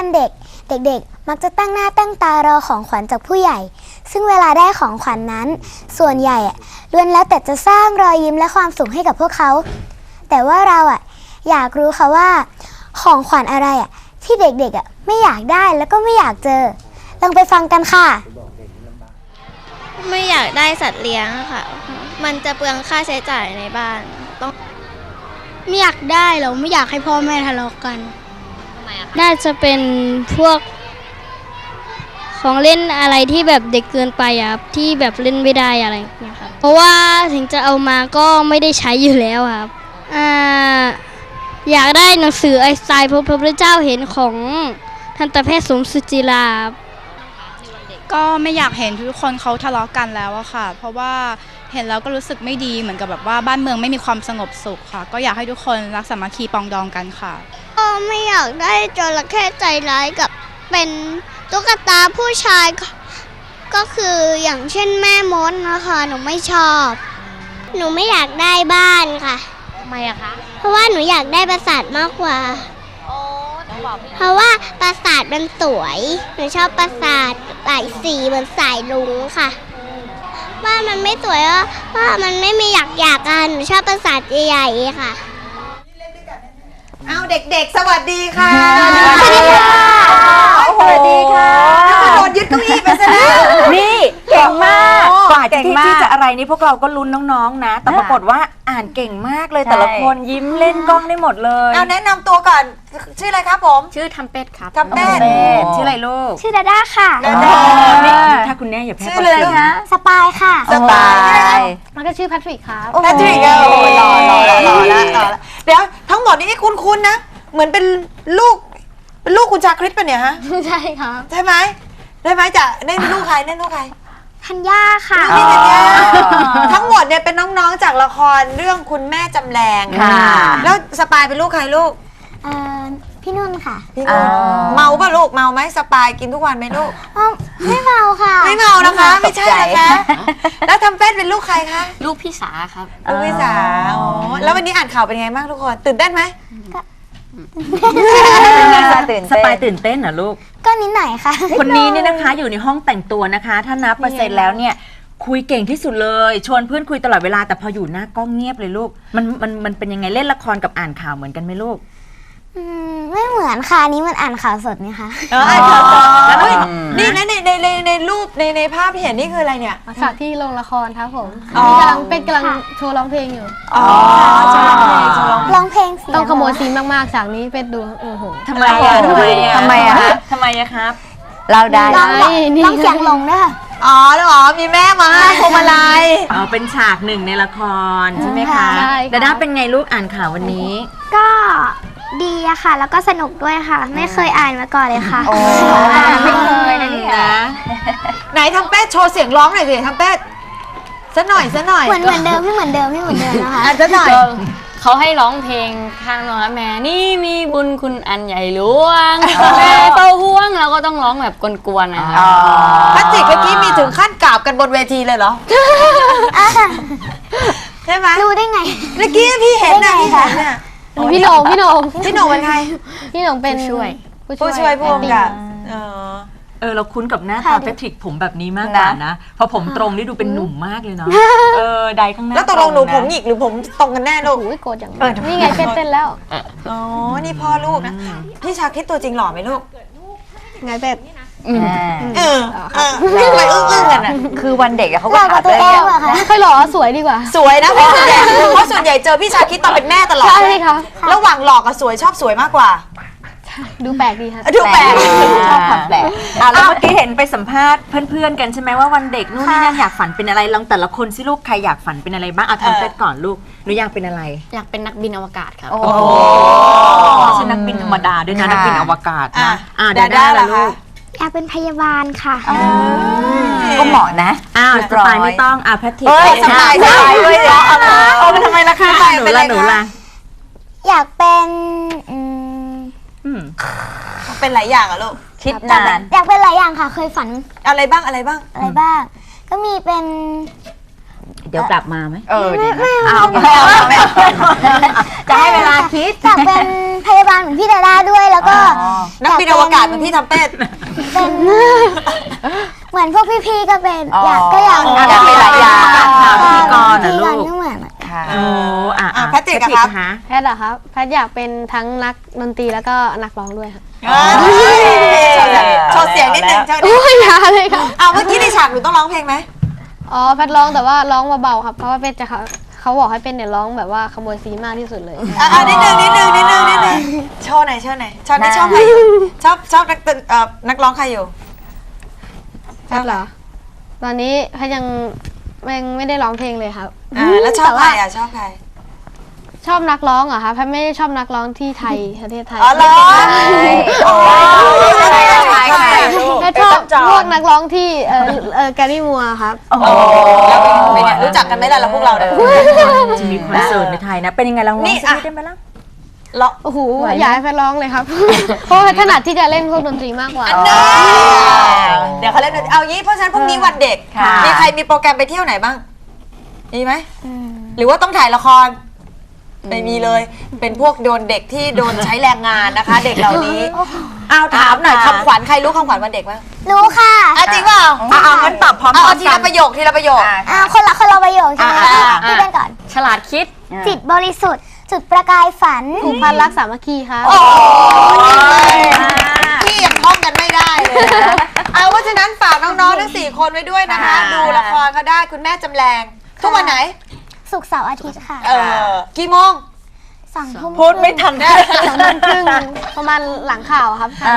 วันเด็ก เด็กๆ มักจะตั้งหน้าตั้งตารอของขวัญจากผู้ใหญ่ ซึ่งเวลาได้ของขวัญนนั้น ส่วนใหญ่ล้วนแล้วแต่จะสร้างรอยยิ้มและความสุขให้กับพวกเขา แต่ว่าเราอะอยากรู้ค่ะว่า ของขวัญอะไรอะที่เด็กๆอะไม่อยากได้แล้วก็ไม่อยากเจอ ลองไปฟังกันค่ะ ไม่อยากได้สัตว์เลี้ยงค่ะ มันจะเปลืองค่าใช้จ่ายในบ้าน ต้องไม่อยากได้เราไม่อยากให้พ่อแม่ทะเลาะกัน น่าจะเป็นพวก ของเล่นอะไรที่แบบเด็กเกินไปอะครับที่แบบเล่นไม่ได้อะไรอย่างเงี้ยครับเพราะว่าถึงจะเอามาก็ไม่ได้ใช้อยู่แล้วครับอ่าอยากได้หนังสือไอน์สไตล์พระพุทธเจ้าเห็นของทันตแพทย์สมสุจิราครับ ก็ไม่อยากเห็นทุกคนเขาทะเลาะกันแล้วอะค่ะ เพราะว่าเห็นแล้วก็รู้สึกไม่ดีเหมือนกับแบบว่าบ้านเมืองไม่มีความสงบสุขค่ะ ก็อยากให้ทุกคนรักสามัคคีปรองดองกันค่ะ ก็ไม่อยากได้จระเข้ใจร้ายกับเป็นตุ๊กตาผู้ชายก็ก็คืออย่างเช่นแม่มดนะคะ หนูไม่ชอบ หนูไม่อยากได้บ้านค่ะ ทำไมอะคะ เพราะว่าหนูอยากได้ปราสาทมากกว่าเพราะว่าปราสาทมันสวย หนูชอบปราสาทหลายสีเหมือนสายลุงค่ะ บ้านมันไม่สวยอะเพราะว่ามันไม่มีหยักหยักๆกันหนูชอบปราสาทใหญ่ๆค่ะ เอาเด็กๆ สวัสดีค่ะสวัสดีค่ะสวัสดีค่ะโดนยึดเก้าอี้ไปซะแล้ว นี่เก่งมากโอ้กว่าเก่ที่งมากที่จะอะไรนี่พวกเราก็ลุ้นน้องๆนะ แต่ปรากฏว่าอ่านเก่งมากเลยใช่ แต่ละคนยิ้มเล่นกล้องได้หมดเลยเอาแนะนำตัวก่อน ชื่ออะไรครับผมชื่อทำเป็ดครับ ทำแม่ เต้นชื่ออะไรลูกชื่อดาด้าค่ะดาด้า นี่ถ้าคุณแน่อย่าแพ้ชื่ออะไรคะสปายค่ะ สบายมันก็ชื่อแพทริกครับ แพทริกอะโอ้โหหล่อหล่อหล่อแล้วหล่อแล้วเดี๋ยวทั้ งหมดนี้คุ้นๆนะ เหมือนเป็นลูกเป็นลูกคุณชาคริสปะเนี่ยฮะ ใช่ครับใช่ไหมได้ไหมจะเล่นลูกใครเล่นลูกใครธัญญาค่ะลูกพี่ธัญญาทั้งหมดเนี่ยเป็นน้องๆจากละครเรื่องคุณแม่จำแรงค่ะ แล้วสปายเป็นลูกใครลูกเอ่อ พี่นุ่นค่ะพี่นุ่นเมาป่ะลูกเมาไหมสปายกินทุกวันไหมลูก อ้าวไม่เมาค่ะ ไม่เมานะคะ ไม่ใช่นะคะแล้วทำเป็ดเป็นลูกใครคะลูกพี่สาครับ ลูกพี่สาวอ๋อแล้ววันนี้อ่านข่าวเป็นไงบ้างทุกคน ตื่นเต้นไหมตื่นสเต้นปายตื่นเต้นเหรอลูก ก็นิดหน่อยค่ะ คนนี้เนี่ยนะคะ อยู่ในห้องแต่งตัวนะคะ ถ้านับเปอร์เซ็นต์แล้วเนี่ยคุยเก่งที่สุดเลย ชวนเพื่อนคุยตลอดเวลาแต่พออยู่หน้ากล้องเงียบเลยลูก มันมันมันเป็นยังไงเล่นละครกับอ่านข่าวเหมือนกันไหมลูก อืมไม่เหมือนค่ะอันนี้มันอ่านข่าวสดนี่คะเอออ่านข่าวแล้วเฮ้ยนี่ในในในในในรูปในในภาพที่เห็นนี่คืออะไรเนี่ย ฉากที่โรงละครครับผมอ๋อ กำลังเป็นกำลังโชว์ร้องเพลงอยู่ อ๋อจะร้องเพลงจะร้องร้องเพลงเสียงต้องขโมยซีนมากๆฉากนี้เป็นดูโอ้โหทำไมอะทำไมอะทำไมอะคะทำไมอะครับ เราได้ร้องแบบนี่ร้องเสียงหลงด้วยค่ะอ๋อแล้วอ๋อมีแม่มาให้พวงมาลัยเอาเป็นฉากหนึ่งในละครใช่ไหมคะใช่ค่ะ ดาด้าเป็นไงลูกอ่านข่าววันนี้ ก็ ดีอะค่ะ แล้วก็สนุกด้วยค่ะ ไม่เคยอ่านมาก่อนเลยค่ะไม่เคยนะเนี่ย นะไหนทำเป็ดโชว์เสียงร้องหน่อยสิทำเป็ดสักหน่อยสักหน่อยเหมือนเหมือนเดิมไม่เหมือนเดิมไม่เหมือนเดิมนะคะ อะสักหน่อยเขาให้ร้องเพลงข้างนอนแม่นี่มีบุญคุณอันใหญ่หลวงแม่เป้าห่วงเราก็ต้องร้องแบบกวนๆนะครับพลาสติกเมื่อกี้มีถึงขั้นกราบกันบนเวทีเลยเหรอ ใช่ไหมรู้ได้ไง เมื่อกี้พี่เห็นนะได้ไงพี่เห็นน่ะ พี่โหนงพี่โหนงพี่โหน่งเป็นใครพี่โหนงเป็นผู้ช่วย ผู้ช่วยผู้กำกับเออเออเราคุ้นกับหน้าค่ะตาแพทริกผมแบบนี้มากกว่านะเพอผมตรงนี่ดูเป็นหนุ่มมากเลยเนาะเออใดข้างหน้าแล้วตกลงหนูะผมหยิกหรือผมตรงกันแน่ลูกโอ้ยโกรธอย่างนี้นี่ไงเป็นเต้นแล้วอ๋อนี่พ่อลูกนะพี่ชาคิดตัวจริงหล่อไหมลูกไงเป็ด เออเออทำไมอึ้งอึ้งๆกันอะคือวันเด็กอะเขาหก็ล่อกถาว่ามตัวเลยเองเนี่ยเหรอคะไม่ค่อยหล่อสวยดีกว่า สวยนะเพราะส่วนใหญ่เพราะส่วนใหญ่เจอพี่ชาคิดตอนเป็นแม่ตลอดใช่ค่ะระหว่างหล่อกับสวยชอบสวยมากกว่า ดูแปลกดีค่ะดูแปลกชอบความแปลกอะแล้วเมื่อกี้เห็นไปสัมภาษณ์เพื่อนๆกันใช่ไหมว่าวันเด็กนู่นนี่นั่นอยากฝันเป็นอะไรลองแต่ละคนสิลูกใครอยากฝันเป็นอะไรบ้างเอาทำเป็ดก่อนลูกหนูอยากเป็นอะไร อยากเป็นนักบินอวกาศครับโอ้ไม่ใช่นักบินธรรมดาด้วยนะค่ะนักบินอวกาศอะนะอะดาดาด้าด้าล่ะล่ะคะลูก อยากเป็นพยาบาลค่ะ ก็เหมาะนะอ้าวเรียสบร้อยปายไม่ต้องอะแพทริกเอ้ยสบายอะสบายด้วยเหรอเอาไปทำไมล่ะคะหนูละหนูละอยากเป็นอืมอืมเป็นหลายอย่างอะลูกคิดนานอยากเป็นหลายอย่างค่ะ เคยฝันอะไรบ้างอะไรบ้างอะไรบ้าง ก็มีเป็น เดี๋ยวกลับมาไหมเออดีนะเอาไม่เอาไม่เอาจะให้เวลาคิด อยากเป็นพยาบาลเหมือนพี่ดาด้าด้วยแล้วก็นักบินอวกาศเหมือนพี่ทำเป็ด เป็นเหมือนพวกพี่ๆก็เป็นอ๋ออยอากก็อยากอยากเป็นหลายอย่างพิธีกรพิน่ะธีลูกรกก็เหมือนค่ะโอ้อะอะอะแพทริกอะครับฮะแพทย์อะครับแพทย์อยากเป็นทั้งนักดนตรีแล้วก็นักร้องด้วยครับโชว์เสียงนิดนึงโชว์นิดโอ้นึงยอย่าเลยครับอ้าวเมื่อกี้ในฉากหนูต้องร้องเพลงไหม อ๋อแพทย์ร้องแต่ว่าร้องเบาๆครับเพราะว่าเป็นจะเขาเขาบอกให้เป็นเนี่ยร้องแบบว่าขโมยซีมากที่สุดเลย อะอะนิดนึงนิดนึงนิดนึงนิดนึงโชว์หน่อยโชว์หน่อยชอบนี่ชอบใครอยู่ชอบชอบนักตึเอ่อนักร้องใครอยู่ แพทย์เหรอ ตอนนี้แพทย์ยังยังไม่ได้ร้องเพลงเลยครับอ่าแล้วชอบใครอะชอบใคร ชอบนักร้องเหรอคะแพทย์ไม่ได้ชอบนักร้องที่ไทยประเทศไทย อ๋อเหรออ๋อใช่ใช่ใช่ แพทย์ชอบพวกนักร้องที่เออเออแกรี่มัวครับโอ้แล้วเป็นไงรู้จักกันไหมล่ะแล้วพวกเราเนี่ยจะมีคอนเสิร์ตในไทยนะ เป็นยังไงลองร้องนี่สักอะนิดได้ไหมล่ะร้องโอ้โหอยากให้แพทย์ร้องเลยครับ เพราะว่าแพทย์ถนัดที่จะเล่นพวกดนตรีมากกว่า เดี๋ยวเขาเล่นดนตรีเอางี้เพราะฉะนั้นพรุ่งนี้วันเด็ก ค่ะ มีใครมีโปรแกรมไปเที่ยวไหนบ้าง มีไหม หรือว่าต้องถ่ายละคร ไม่มีเลย เป็นพวกโดนเด็กที่โดนใช้แรงงานนะคะ เด็กเหล่านี้เอาถามหน่อยคำขวัญใครรู้คำขวัญวันเด็กบ้างรู้ค่ะอะจริงเปล่าเอาเอางั้นตอบพร้อมเอาเอาๆทีกัละนประโยคทีละประโยคอ่าคนละคนละประโยคใช่ไหมอ่าคะพี่เป็นก่อน ฉลาดคิดจิตบริสุทธิ์ จุดประกายฝันผูกพันรักสามัคคีครับโอ้ยพี่ยังท่องกันไม่ได้เลยนะเอาว่าฉะนั้นฝากน้องๆทั้งสี่คนไว้ด้วยนะคะค่ะดูละครก็ได้คุณแม่จำแรงทุกวันไหน สุกร์เสาร์อาทิตย์ค่ะเออกี่โมงสองทุ่มพูดไม่ทันได้สองโมงครึ่งประมาณหลังข่าวครับอ่า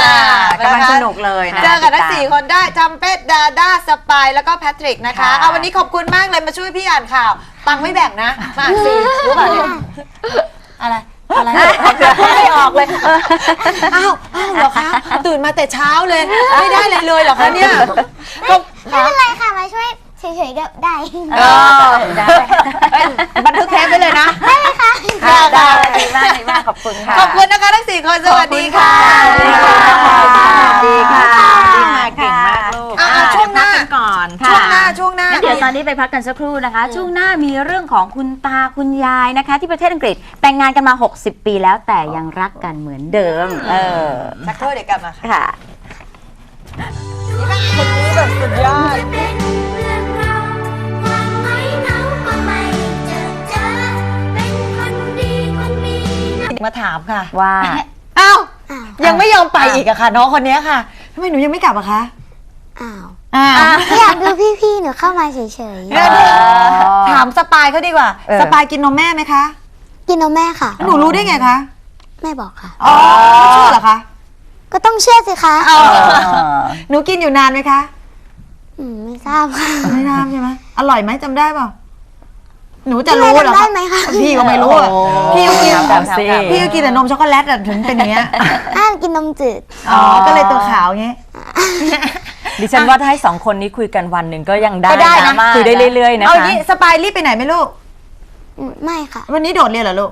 อ่ากำลังสนุกเลยนะเจอกันทั้งสี่คนได้จำเป็ดดาด้าสปายแล้วก็แพทริกนะคะค่ะเอาวันนี้ขอบคุณมากเลยมาช่วยพี่อ่านข่าว ตังค์ไม่แบ่งนะ มาอ่านฟรีรู้เปล่าเนี่ยอะไรอะไรไม่ออกเลยอ้าวอ้าวเหรอคะ ตื่นมาแต่เช้าเลย ไม่ได้เลยเลยเหรอคะเนี่ยก็ไม่เป็นไรค่ะมาช่วย เฉยๆก็ได้ เออได้เอ้ยบันทึกเทปไปเลยนะได้ค่ะค่ะได้ดีมากดีมากขอบคุณค่ะ ขอบคุณนะคะทั้งสี่คนสวัสดีค่ะสวัสดีค่ะสวัสดีค่ะดีมากเก่งมากลูกอะอะช่วงหน้า เดี๋ยพักกันก่อนช่วงหน้าช่วงหน้า งั้นเดี๋ยวตอนนี้ไปพักกันสักครู่นะคะ ช่วงหน้ามีเรื่องของคุณตาคุณยายนะคะ ที่ประเทศอังกฤษแต่งงานกันมา 60 ปีแล้วแต่ยังรักกันเหมือนเดิม เออสักครู่เดี๋ยวกลับมาค่ะ ค่ะคนนี้แบบสุดยอดาถามค่ะว่า อ้าวอ้าวยังไม่ยอมไปอีกอะค่ะ น้องคนนี้ค่ะทำไมหนูยังไม่กลับอะคะอ้าวอ่าอยากดูพี่ๆหนูเข้ามาเฉยถามสปายเขาดีกว่า เออ สปายกินนมแม่ไหมคะๆ กินนมแม่ค่ะ หนูรู้ได้ไงคะแม่บอกค่ะ อ๋อไม่เชื่อเหรอคะก็ต้องเชื่อสิคะอ๋อหนูกินอยู่นานไหมคะ อืมไม่ทราบค่ะไม่นานใช่ไหมอร่อยไหมจำได้เปล่า หนูจะรู้เหรอได้ไหมคะ พี่ก็ไม่รู้อะพี่ก็กินถามสิ พี่ก็กินแต่นมช็อกโกแลตอะถึงเป็นอย่างเงี้ยอ่านกินนมจืด อ๋อก็เลยตัวขาวเงี้ย ดิฉันว่าถ้าให้สองคนนี้คุยกันวันหนึ่งก็ยังได้ก็ได้นะ คุยได้เรื่อยๆนะเอาคะงี้สปายรีบไปไหนไหมลูกอืมไม่ค่ะ วันนี้โดดเรียนเหรอลูก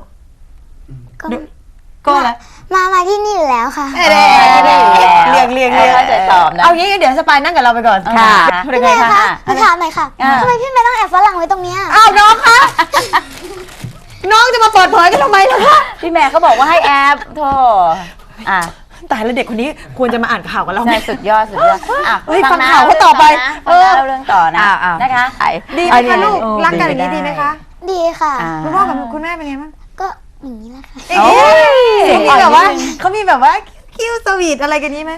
ก็ก็แล้ว มามาที่นี่อยู่แล้วค่ะเอ้ยเรียงเรียงเรียงเรียงเข้าใจตอบนะเอางี้เดี๋ยวสปายนั่งกับเราไปก่อนค่ะเป็นไงแม่คะคะหนูถามหน่อยค่ะอ่าทำไมพี่ไม่ต้องแอบฝรั่งไว้ตรงเนี้ยอ้าวน้องคะน้องจะมาเปิดเผยกันทำไมล่ะคะพี่แม่เขาบอกว่าให้แอปโธ่อะตายแล้วเด็กคนนี้ควรจะมาอ่านข่าวกับเราไหมใช่สุดยอดสุดยอดอะเฮ้ยหน้ฟังข่าวเขาต่อไปเออเล่าเรื่องต่อนะอ้าวอ้าวนะคะดีไหมคะลูกรักกันอย่างนี้ดีไหมคะ ดีค่ะอ่าคุณพ่อกับคุณแม่เป็นไงบ้างก็ อย่างนี้แหละค่ะเอ๊ะเขามีแบบว่าเขามีแบบว่าคิ้วสวีทอะไรกันนี้ไหม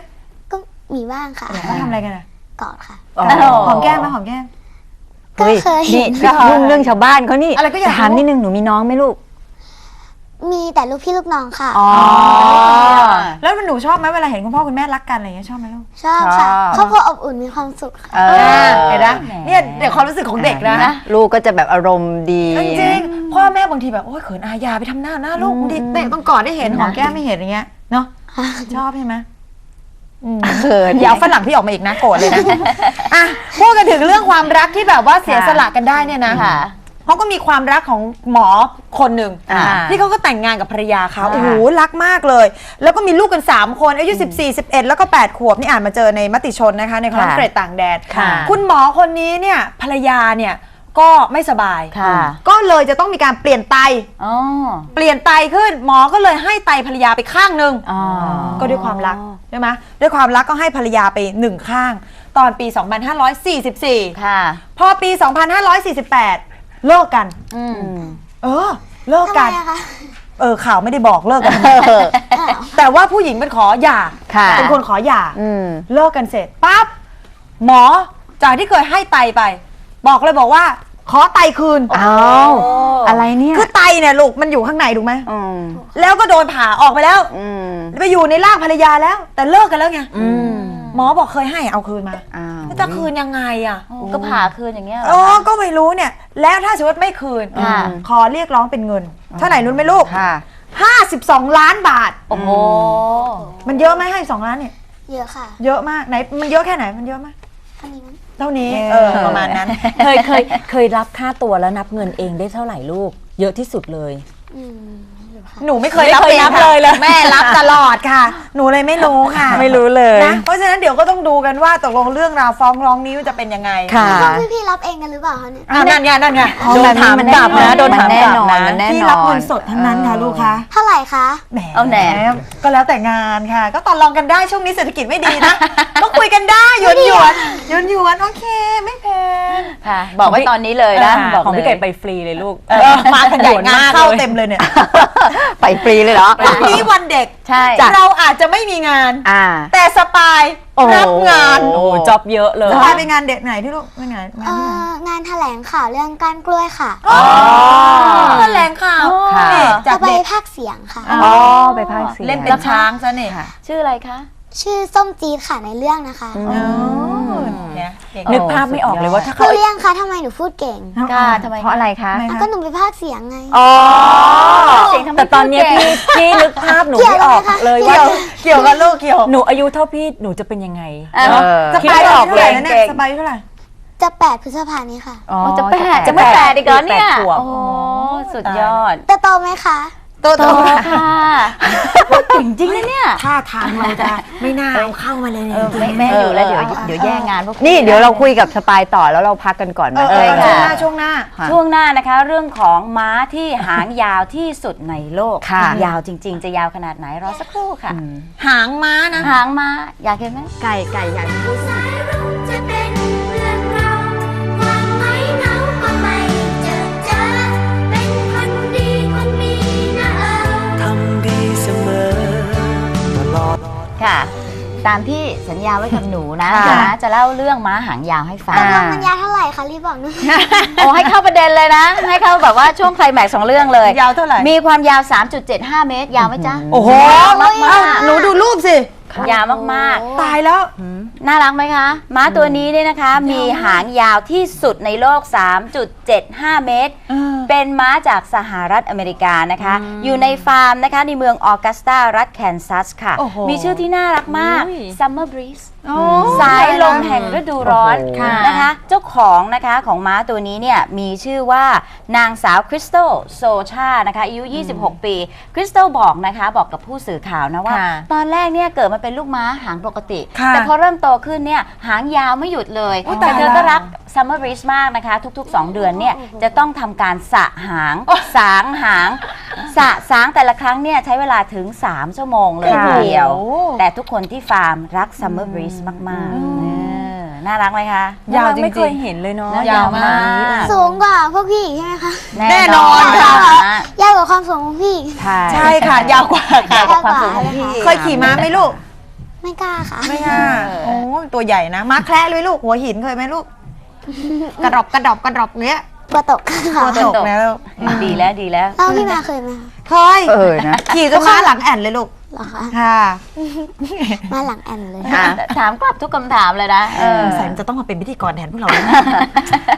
ก็มีบ้างค่ะ เขาทำอะไรกันอะกอดค่ะโอ้หอมแก้มไหมหอมแก้ม ก็เคยนี่เห็น เรื่องเรื่องชาวบ้านเขานี่อะไรก็อยากรู้ ถามนิดนึงหนูมีน้องไหมลูก มีแต่ลูกพี่ลูกน้องค่ะ อ๋อ แล้วหนูชอบไหมเวลาเห็นคุณพ่อคุณแม่รักกันอะไรอย่างเงี้ยชอบไหมลูก ชอบค่ะชอบครอบครัวอบอุ่นมีความสุขค่ะ เอเห็นนะเนี่ยเดี๋ยวความรู้สึกของเด็กนะนะ ลูกก็จะแบบอารมณ์ดีจริงๆพ่อแม่บางทีแบบโอ้ยเขินอายาไปทำหน้าหน้าลูกบางทีแม่ต้องกอดได้เห็นหอมแก้มไม่เห็นอย่างเงี้ยเนาะชอบใช่ไหมอืมเขินอย่าเอาฝรั่งพี่ออกมาอีกนะโกรธเลยนะอะพูดกันถึงเรื่องความรักที่แบบว่าเสียสละกันได้เนี่ยนะค่ะ เขาก็มีความรักของหมอคนหนึ่งอ่าที่เขาก็แต่งงานกับภรรยาเขาค่ะโอ้โหรักมากเลย แล้วก็มีลูกกัน 3 คนอายุ14 11 แล้วก็ 8 ขวบนี่อ่านมาเจอในมติชนนะคะ ในคอนเกรตต่างแดนค่ะคุณหมอคนนี้เนี่ยภรรยาเนี่ยก็ไม่สบาย ค่ะ ก็เลยจะต้องมีการเปลี่ยนไต อ๋อเปลี่ยนไตขึ้นหมอก็เลยให้ไตภรรยาไปข้างหนึ่ง อ๋อ ก็ด้วยความรักใช่ไหมด้วยความรักก็ให้ภรรยาไปหนึ่งข้าง ตอนปี 2544 ค่ะ พอปี 2548 เลิกกัน อืม เออ เลิกทำไมกัน อะคะ เออข่าวไม่ได้บอกเลิกกัน แต่ว่าผู้หญิงเป็นขอหย่าค่ะ เป็นคนขอหย่า อืม เลิกกันเสร็จปั๊บหมอจากที่เคยให้ไตไป บอกเลยบอกว่า ขอไตคืนอ้าว อะไรเนี่ยคือไตเนี่ยลูกมันอยู่ข้างในถูกไหมอืมแล้วก็โดนผ่าออกไปแล้วอืม ไปอยู่ในร่างภรรยาแล้ว แต่เลิกกันแล้วไง อืม หมอบอกเคยให้เอาคืนมาอ้าวจะคืนยังไงอะก็ผ่าคืนอย่างเงี้ยเหรโอ้อคะก็ไม่รู้เนี่ย แล้วถ้าสมมติไม่คืน ค่ะ ขอเรียกร้องเป็นเงิน เท่าไหร่นุ้นไหมลูก ค่ะ 52 ล้านบาท โอ้โห มันเยอะไหมให้สองล้านเนี่ย เยอะค่ะเยอะมากไหนมันเยอะแค่ไหนมันเยอะไหมอันนี้มั้งเท่านี้เออประมาณนั้น เคยเคยเคยรับค่าตัวแล้วนับเงินเองได้เท่าไหร่ลูก เยอะที่สุดเลย อืมอยู่ ค่ะ หนูไม่เคยไม่รับเคยองนับค่ะเลยเลย แม่รับตลอดค่ะ หนูเลยไม่รู้ค่ะไม่รู้เลยนะเพราะฉะนั้นเดี๋ยวก็ต้องดูกันว่าตกลงเรื่องราวฟ้องร้องนี้จะเป็นยังไงค่ะพวกพี่ๆรับเองกันหรือเปล่าคะเนี่ยอะนั่นไงนั่นไงโดนถามกลับนะโดนถามแน่กลับนอนนะมันแน่นอนที่รับเงินสดทั้งนั้นค่ะลูกคะเท่าไหร่คะแหมเอาแหนก็แล้วแต่งานค่ะ ก็ต่อรองกันได้ช่วงนี้เศรษฐกิจไม่ดีนะก็คุยกันได้หยวนหยวนหยวนหยวนโอเคไม่แพงค่ะ บอกไว้ตอนนี้เลยนะบอกของพี่เลไก่ยไปฟรีเลยลูกเออมากันใหญ่ด่วนงานมากเข้าเลยเต็มเลยเนี่ยไปฟรีเลยเหรอ พรุ่งนี้วันเด็ก ใช่เราอาจจะไม่มีงาน อ่า แต่สปายรับงานโอ้จ็อบเยอะเลย สปายไปงานเด็กไหนที่ลูกไปงานงานเอ่ที่ไหน องานแถลงข่าวเรื่องก้านกล้วยค่ะอ๋อแถลงข่าวค่ะ นี่จาจะกไปเด็กภาคเสียงค่ะ อ๋อ ไปภาคเสียง เล่นเป็นช้างซะเนี่ย ชื่ออะไรคะ ชื่อส้มจี๊ดค่ะในเรื่องนะคะอ๋อเนี่ยเก่งนึกภาพไม่ออกเลยว่าถ้าคืเขาอเรื่องคะทำไมหนูพูดเก่งค่ะทำไมเพราะอะไรคะทำไมอะก็หนูไปภาคเสียงไง อ๋อเสียงทำไมแต่ตอนเนี้ยพูดพี่เก่งพี่นึกภาพหนูเกี่ยวไม่ออกไหมคะเลยเกี่ว่ายวเกี่ยวกับลูกเกี่ยว หนูอายุเท่าพี่หนูจะเป็นยังไงเออสปายคิดไม่ออกเท่าเลไหร่ยแล้วเนี่ยเก่งสปายเท่าไหร่ จะแปดพฤษภานี้ค่ะ อ๋อจะแปดจะไม่แปดอีกเหรอเนี่ยแปดขวบโอ้โหสุดยอด จะโตไหมคะ โตโตโตค่ะเก่งจริงนะเนี่ยท่าทางเราจะไม่น่าเอาเข้ามาเลยเนี่ยเออไม่ไม่อยู่แล้วเดี๋ยวเดี๋ยวแย่งงานพวกคุณนี่เดี๋ยวเราคุยกับสปายต่อแล้วเราพักกันก่อนเอนะอเออใช่ช่วงหค่ะน้าช่วงหน้า ช่วงหน้านะคะ เรื่องของม้าที่หางยาวที่สุดในโลก ค่ะ ยาวจริง ๆ จะยาวขนาดไหนรอสักครู่ค่ะ หางม้านะ หางม้าอยากเห็นไหมไก่ไก่ใหญ่จะเป็นามที่สัญญาไว้กับหนูนะค่ะ นะจะเล่าเรื่องม้าหางยาวให้ฟัง ตกลงมันยาวเท่าไหร่คะรีบบอกหนู โอ้ให้เข้าประเด็นเลยนะ ให้เข้าแบบว่าช่วงไคลแม็กซ์ของเรื่องเลย ยาวเท่าไหร่ มีความยาว 3.75 เมตร ยาวไหมจ๊ะโอ้โห ยาวมากเอ้าหนูดูรูปสิๆ ยาวมากๆตายแล้วน่ารักไหมคะ ม้าตัวนี้เนี่ยนะคะ มีหางยาวที่สุดในโลก 3.75 เมตร เป็นม้าจากสหรัฐอเมริกานะคะ อยู่ในฟาร์มนะคะ ในเมืองออกัสตารัฐแคนซัสค่ะ โอ้โหมีชื่อที่น่ารักมาก อุ้ย Summer Breeze โอ้ สายลมแห่งฤดูร้อนโอ้โห นะคะ เจ้าของนะคะของม้าตัวนี้เนี่ยมีชื่อว่านางสาวคริสตัลโซชานะคะอายุ 26 ปี คริสตัลบอกนะคะบอกกับผู้สื่อข่าวนะว่า ค่ะ ตอนแรกเนี่ยเกิดมาเป็นลูกม้าหางปกติ ค่ะแต่พอเริ่มโตขึ้นเนี่ยหางยาวไม่หยุดเลยอุ๊ยแต่เธอตายก็แล้วรักซัมเมอร์บริสมากนะคะ ทุก ๆ 2 เดือนเนี่ยจะต้องทำการสระหาง สางหางสระสางแต่ละครั้งเนี่ยใช้เวลาถึง 3 ชั่วโมงเลยทีเดียวแต่ทุกคนที่ฟาร์มรักซัมเมอร์บริสมากๆเออน่ารักไหมคะ ยาวจริงๆ ไม่เคยเห็นเลยเนาะยาวมาก สูงกว่าพวกพี่อีกใช่ไหมคะ แน่นอนค่ะ ยาวกว่าความสูงของพี่อีก ใช่ใช่ค่ะ ยาวกว่าค่ะยาวกว่าความสูงของพี่ เคยขี่ม้าไหมลูก ไม่กล้าค่ะ ไม่ค่ะโอ้ตัวใหญ่นะม้าแคระเลยลูกหัวหินเคยไหมลูก กระดอบกระดอบกระดอบเนี้ยกลัวตกค่ะตัวตกแล้วดีแล้วดีแล้วแล้วพี่มาเคยไหมคะเคยเออนะขี่จนม้าหลังแอนเลยลูก เหรอคะ ค่ะมาหลังแอนเลยอะถามกลับทุกคำถามเลยนะเออ สงสัยมันจะต้องมาเป็นพิธีกรแทนพวกเรา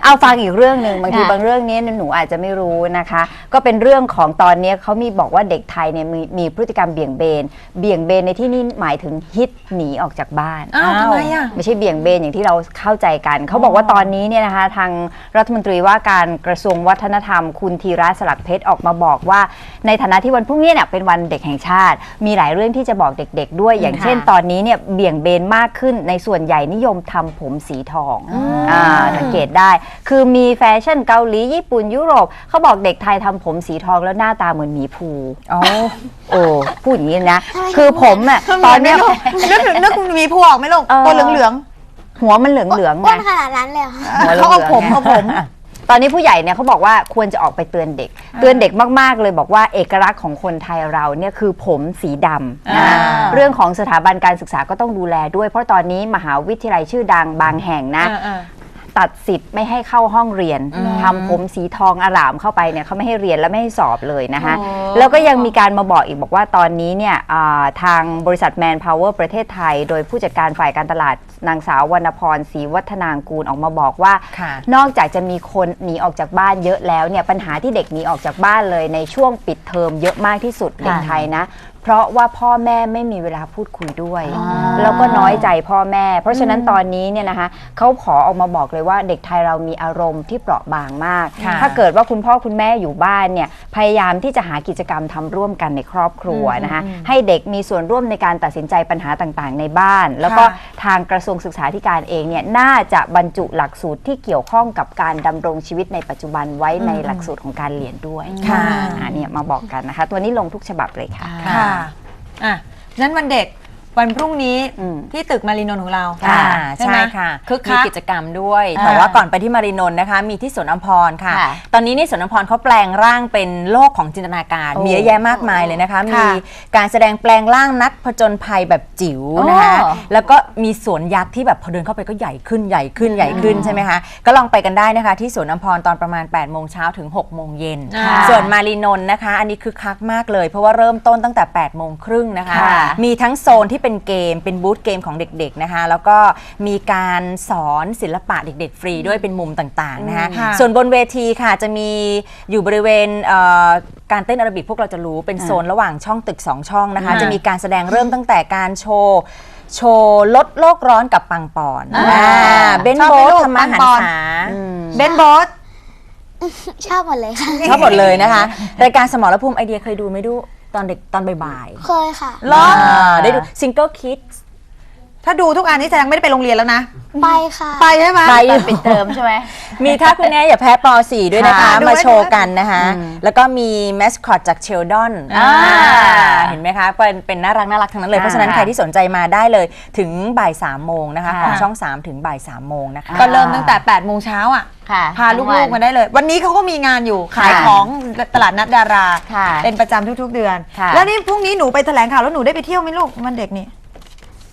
เอาฟังอีกเรื่องหนึ่งบางทีค่ะ บางเรื่องนี้หนูอาจจะไม่รู้นะคะ ก็เป็นเรื่องของตอนนี้เขามีบอกว่าเด็กไทยเนี่ยมีมีพฤติกรรมเบี่ยงเบน เบี่ยงเบนในที่นี้หมายถึงฮิตหนีออกจากบ้านอ้าวทำไมอะ ไม่ใช่เบี่ยงเบนอย่างที่เราเข้าใจกัน เขาบอกว่าตอนนี้เนี่ยนะคะ ทางรัฐมนตรีว่าการกระทรวงวัฒนธรรม คุณธีระสลักเพชรออกมาบอกว่า ในฐานะที่วันพรุ่งนี้เนี่ยเป็นวันเด็กแห่งชาติ มีหลายเรื่องที่จะบอกเด็ก ๆ ด้วย อย่างเช่น ตอนนี้เนี่ยเบี่ยงเบนมากขึ้นในส่วนใหญ่นิยมทำผมสีทองอ่าสังเกตได้ คือมีแฟชั่นเกาหลีญี่ปุ่นยุโรปเขาบอกเด็กไทยทำผมสีทองแล้วหน้าตาเหมือนหมีภูโอ้พูดอย่างนี้นะคือผมอะตอนเนี้ย นึกถึงนึกมีผู้ออกไหมลูกเออ ตัวเหลือง หัวมันเหลืองเหลืองๆอ้วนไงขนาดนั้นเลยเหรอคะหัวเขาเอาผมหลืงๆเอาผมนี่ย ตอนนี้ผู้ใหญ่เนี่ยเขาบอกว่าควรจะออกไปเตือนเด็ก เตือนเด็กมากๆ เลยบอกว่าเอกลักษณ์ของคนไทยเราเนี่ยคือผมสีดำนะอ่าเรื่องของสถาบันการศึกษาก็ต้องดูแลด้วย เพราะตอนนี้มหาวิทยาลัยชื่อดังบางแห่งนะ ตัดสิทธิ์ไม่ให้เข้าห้องเรียนทำผมสีทองอลามเข้าไปเนี่ยเขาไม่ให้เรียนและไม่ให้สอบเลยนะคะแล้วก็ยังมีการมาบอกอีกบอกว่าตอนนี้เนี่ยอ่าทางบริษัทแมนพาวเวอร์ประเทศไทย โดยผู้จัดการฝ่ายการตลาดนางสาววรรณพรศรีวัฒนางกูลออกมาบอกว่า ค่ะ นอกจากจะมีคนหนีออกจากบ้านเยอะแล้วเนี่ยปัญหาที่เด็กหนีออกจากบ้านเลยในช่วงปิดเทอมเยอะมากที่สุดเด็กไทยนะ เพราะว่าพ่อแม่ไม่มีเวลาพูดคุยด้วย แล้วก็น้อยใจพ่อแม่ เพราะฉะนั้นตอนนี้เนี่ยนะคะเขาขอออกมาบอกเลยว่าเด็กไทยเรามีอารมณ์ที่เปราะบางมากค่ะถ้าเกิดว่าคุณพ่อคุณแม่อยู่บ้านเนี่ยพยายามที่จะหากิจกรรมทำร่วมกันในครอบครัวนะคะให้เด็กมีส่วนร่วมในการตัดสินใจปัญหาต่างๆ ในบ้าน แล้วก็ทางกระทรวงศึกษาธิการเองเนี่ยน่าจะบรรจุหลักสูตรที่เกี่ยวข้องกับการดำรงชีวิตในปัจจุบันไว้ในหลักสูตรของการเรียนด้วยค่ะอ่าเนี่ยมาบอกกันนะคะ ตัวนี้ลงทุกฉบับเลยค่ะๆค่ะอะนั้นวันเด็ก วันพรุ่งนี้อืม ที่ตึกมารีนนท์ของเราค่ะใช่ใช่ไหมค่ะคึกมีคัก กิจกรรมด้วย อ่าแต่ว่าก่อนไปที่มารีนนท์นะคะ มีที่สวนอัมพรค่ะ ค่ะตอนนี้นี่สวนอัมพรเขาแปลงร่างเป็นโลกของจินตนาการโอ้มีเยอะแยะมากมายเลยนะคะค่ะมีการแสดงแปลงร่างนักผจญภัยแบบจิ๋วนะคะโอ้ แล้วก็มีสวนยักษ์ที่แบบพอเดินเข้าไปก็ใหญ่ขึ้นใหญ่ขึ้นใหญ่ขึ้นใช่ไหมคะก็ลองไปกันได้นะคะ ที่สวนอัมพรตอนประมาณ8โมงเช้าถึง6โมงเย็นค่ะ ส่วนมารีนนท์นะคะ อันนี้คือคักมากเลย เพราะว่าเริ่มต้นตั้งแต่8โมงครึ่งนะคะ ค่ะ มีทั้งโซนที่เป็นเกมเป็นบูธเกมของเด็กๆนะคะแล้วก็มีการสอนศิลปะเด็กๆ ฟรีด้วยเป็นมุมต่างๆนะคะค่ะ ส่วนบนเวทีค่ะจะมีอยู่บริเวณเอ่อการเต้นแอโรบิกพวกเราจะรู้เป็นโซนระหว่างช่องตึก 2 ช่องนะคะอ่าจะมีการแสดงเริ่มตั้งแต่การโชว์โชว์ลดโลกร้อนกับปังปอนอ่าอ่าเบนชอบโบไหมทลูกธรรมะปังหันปอนษาเบนโบส ชอบหมดเลยค่ะ ชอบหมดเลยนะคะ รายการสมรภูมิไอเดียเคยดูไหมดู ตอนเด็กตอนบ่ายเคยค่ะเหรอๆาได้ดูซิงเกิลคิด ถ้าดูทุกอันนี้แสดงไม่ได้ไปโรงเรียนแล้วนะ ไปค่ะ ไปใช่ไหม ไปตอนปิดเทอมใช่ไหม มีค่าคุณแน่อย่าแพ้ป .4 ด้วยนะคะ ค่ะดูไว้มาโชว์กันนะคะ แล้วก็มีแมสคอตจากเชลดอนอ่าเห็นไหมคะ เป็นเป็นน่ารักน่ารักทั้งนั้นเลยอ่าเพราะฉะนั้นใครที่สนใจมาได้เลยถึงบ่าย3ามโมงนะคะค่ะของช่อง 3 ถึงบ่าย3ามโมงนะคะ ก็เริ่มตั้งแต่8โมงเช้าอะ ค่ะพาลูกๆมาได้เลย วันนี้เขาก็มีงานอยู่ขายค่ะของตลาดนัดดารา ค่ะเป็นประจำทุกๆเดือน ค่ะ แล้วนี่พรุ่งนี้หนูไปแถลงข่าวแล้วหนูได้ไปเที่ยวไหมลูกวันเด็กนี่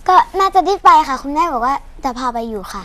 ก็น่าจะได้ไปค่ะ คุณแม่บอกว่าจะพาไปอยู่ค่ะ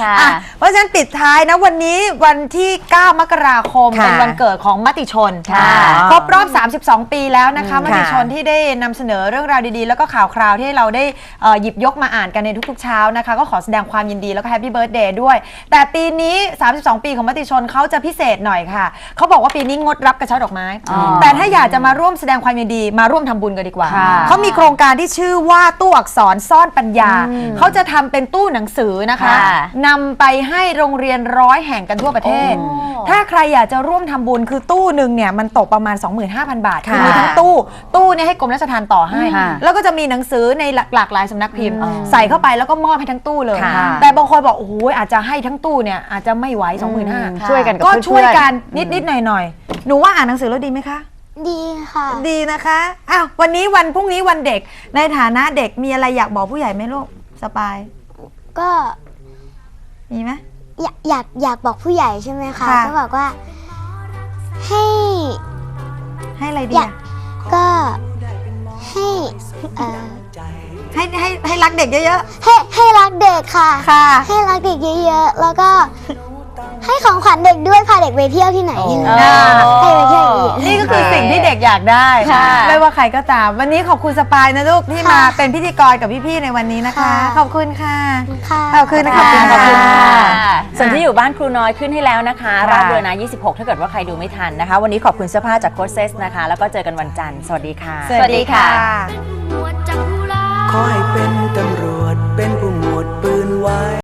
ค่ะ อะเพราะฉะนั้นปิดท้ายนะวันนี้วันที่ 9 มกราคม ค่ะเป็นวันเกิดของมติชนค่ะครบรอบ 32 ปีแล้วนะคะอืมมติชนค่ะที่ได้นำเสนอเรื่องราวดีๆ แล้วก็ข่าวคราวที่เราได้เอ่อหยิบยกมาอ่านกันในทุกๆเช้านะคะ ก็ขอแสดงความยินดีแล้วก็แฮปปี้เบิร์ดเดย์ด้วย แต่ปีนี้ 32 ปีของมติชนเขาจะพิเศษหน่อยค่ะเขาบอกว่าปีนี้งดรับกระเช้าดอกไม้ อ๋อแต่ถ้าอยากจะมาร่วมแสดงความยินดีมาร่วมทำบุญกันดีกว่าค่ะ เขามีโครงการที่ชื่อว่าตู้อักษรซ่อนปัญญาเขาจะทำเป็นตู้หนังสือนะคะ ค่ะนำไปให้โรงเรียนร้อยแห่งกันทั่วประเทศโอ้ถ้าใครอยากจะร่วมทำบุญคือตู้หนึ่งเนี่ยมันตกประมาณ 25,000 บาทคือค่ะมีทั้งตู้ตู้เนี่ยให้กรมราชทัณฑ์ต่อให้ ค่ะแล้วก็จะมีหนังสือในหลากหลากหลายสำนักพิมพ์ ใส่เข้าไปแล้วก็มอบให้ทั้งตู้เลย ค่ะ แต่บางคนบอกโอ้โหอาจจะให้ทั้งตู้เนี่ยอาจจะไม่ไหว25,000 ช่วยกันกับก็เพื่อนๆ ช่วยกันนิดนิดๆหน่อยหน่อยๆหนูว่าอ่านหนังสือแล้วดีไหมคะ ดีค่ะ ดีนะคะอ้าววันนี้วันพรุ่งนี้วันเด็กในฐานะเด็กมีอะไรอยากบอกผู้ใหญ่ไหมลูกสปาย ก็ มีไหม อยากอยากอยากบอกผู้ใหญ่ใช่ไหมคะ ค่ะ ก็บอกว่า ให้ให้อะไรดีอยาอะกก็ให้เอ่อให้ให้ให้รักเด็กเยอะให้ให้รักเด็กค่ะ ๆ ค่ะ ให้รักเด็กเยอะๆ แล้วก็ ให้ของขวัญเด็กด้วยพาเด็กไปเที่ยวที่ไหนโอ้ให้ไปเที่ยวเยอะนี่ก็คือสิ่งที่เด็กอยากได้ ค่ะไม่ว่าใครก็ตาม วันนี้ขอบคุณสปายนะลูกที่มาเป็นพิธีกรกับพี่ๆในวันนี้นะคะขอบคุณค่ะๆค่ะ ขอบคุณนะคะขอบคุณขอบคุณค่ะส่วนที่อยู่บ้านครูน้อยขึ้นให้แล้วนะคะ ค่ะ ร้านเรือนะ26 ถ้าเกิดว่าใครดูไม่ทันนะคะ วันนี้ขอบคุณเสื้อผ้าจากโคเซสนะคะ แล้วก็เจอกันวันจันทร์ สวัสดีค่ะ สวัสดีค่ะ ขอให้เป็นตำรวจเป็นผู้หมวดปืนไว้